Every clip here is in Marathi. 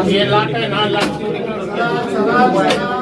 हे जगदीश आण इकडे कॅमेरा. ती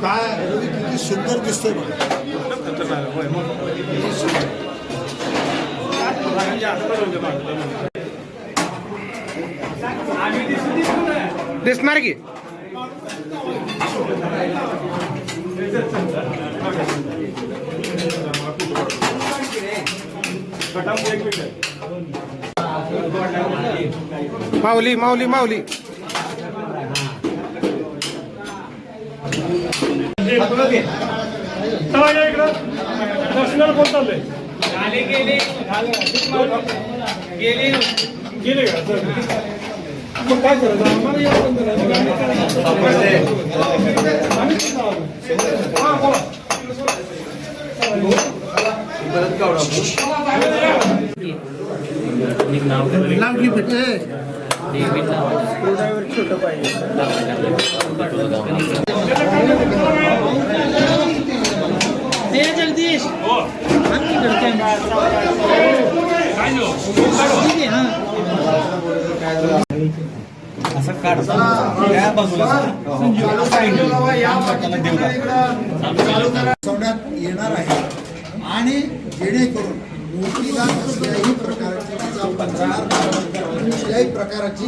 काय रवी किती सुंदर दिसतोय दिसणार की? माऊली माऊली माऊली दर्शनाला कोण चाललंय गेले का चल. मग काय करायचं आम्हाला एवढं बंद नाही. आम्ही कुठं आलो? हा, बोला. हे जगदीश आण इकडे कॅमेरा. ठीक आहे, हा. असं काढतो. या बसवण्यात येणार आहे. आणि जेणेकरून मोठीला कुठल्याही प्रकारची गिजा पडणार कुठल्याही प्रकारची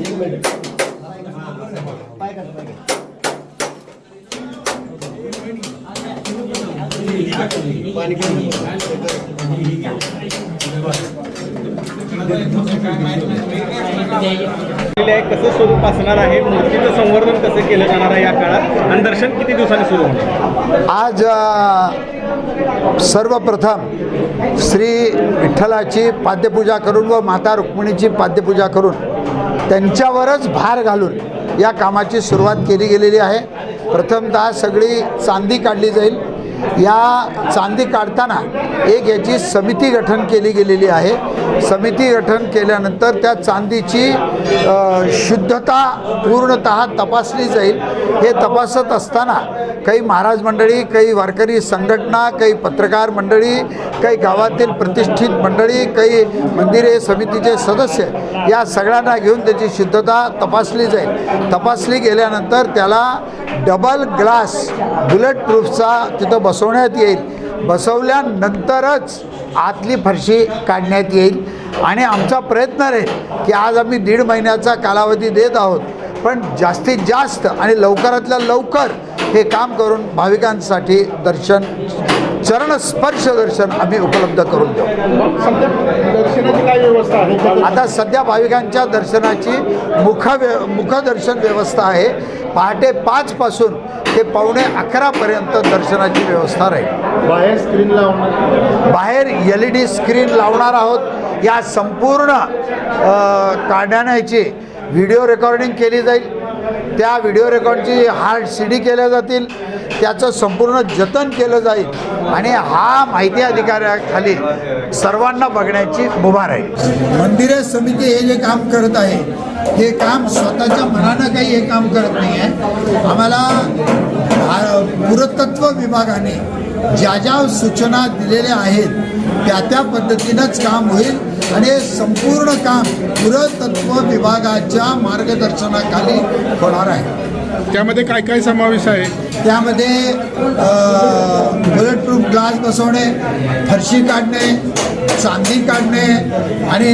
गिजा केलेले कसं स्वरूप असणार आहे? मूर्तीचं संवर्धन कसं केलं जाणार आहे या काळात? आणि दर्शन किती दिवसांनी सुरू होणार? आज सर्वप्रथम श्री विठ्ठलाची पाद्यपूजा करून व माता रुक्मिणीची पाद्यपूजा करून त्यांच्यावरच भार घालून या कामाची सुरुवात केली गेलेली आहे. प्रथमतः सगळी चांदी काढली जाईल. या चांदी काढताना एक याची समिती गठन केली गेलेली आहे. समिती गठन केल्यानंतर त्या चांदीची शुद्धता पूर्णत तपासली जाईल. हे तपासत असताना काही महाराज मंडळी काही वारकरी संघटना काही पत्रकार मंडळी काही गावातील प्रतिष्ठित मंडळी काही मंदिरे समितीचे सदस्य या सगळ्यांना घेऊन त्याची शुद्धता तपासली जाईल. तपासली गेल्यानंतर त्याला डबल ग्लास बुलेट प्रूफचा तिथं बसवण्यात येईल. बसवल्यानंतरच आतली फरशी काढण्यात येईल. आणि आमचा प्रयत्न राहील की आज आम्ही दीड महिन्याचा कालावधी देत आहोत. पण जास्तीत जास्त आणि लवकरातल्या लवकर हे काम करून भाविकांसाठी दर्शन चरणस्पर्श दर्शन आम्ही उपलब्ध करून देऊ. दर्शनाची काय व्यवस्था आहे? आता सध्या भाविकांच्या दर्शनाची मुख व्य मुखदर्शन व्यवस्था आहे. पहाटे पाचपासून ते पावणे अकरापर्यंत दर्शनाची व्यवस्था राहील. बाहेर स्क्रीन लावणार. बाहेर एल ई डी स्क्रीन लावणार आहोत. या संपूर्ण काढण्याची व्हिडिओ रेकॉर्डिंग केली जाईल. त्या व्हिडिओ रेकॉर्डची हार्ड सी डी केल्या जातील. त्याचं संपूर्ण जतन केलं जाईल आणि हा माहिती अधिकाऱ्याखाली सर्वांना बघण्याची मुभा राहील. मंदिरे समिती हे जे काम करत आहे हे काम स्वतःच्या मनानं काही हे काम करत नाही आहे आम्हाला पुरातत्व विभागाने ज्या ज्या सूचना दिलेल्या आहेत त्या त्या पद्धतीनंच काम होईल. आणि हे संपूर्ण काम पुरातत्व विभागाच्या मार्गदर्शनाखाली होणार आहे. त्यामध्ये काय काय समावेश आहे? त्यामध्ये बुलेट प्रूफ ग्लास बसवणे फरशी काढणे चांदी काढणे आणि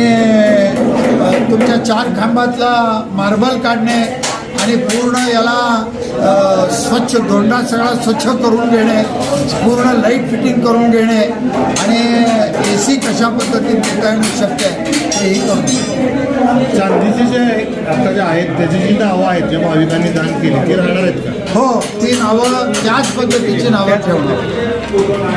तुमच्या चार खांबातला मार्बल काढणे आणि पूर्ण याला स्वच्छ धोंडा सगळा स्वच्छ करून घेणे पूर्ण लाइट फिटिंग करून घेणे आणि ए सी कशा पद्धतीने देता येणं शक्य आहे तेही करून चांदीचे जे आता जे आहेत त्याची जी नावं आहेत जे भाविकांनी दान केली ती राहणार आहेत का? हो ती नावं त्याच पद्धतीची नावं ठेवणार.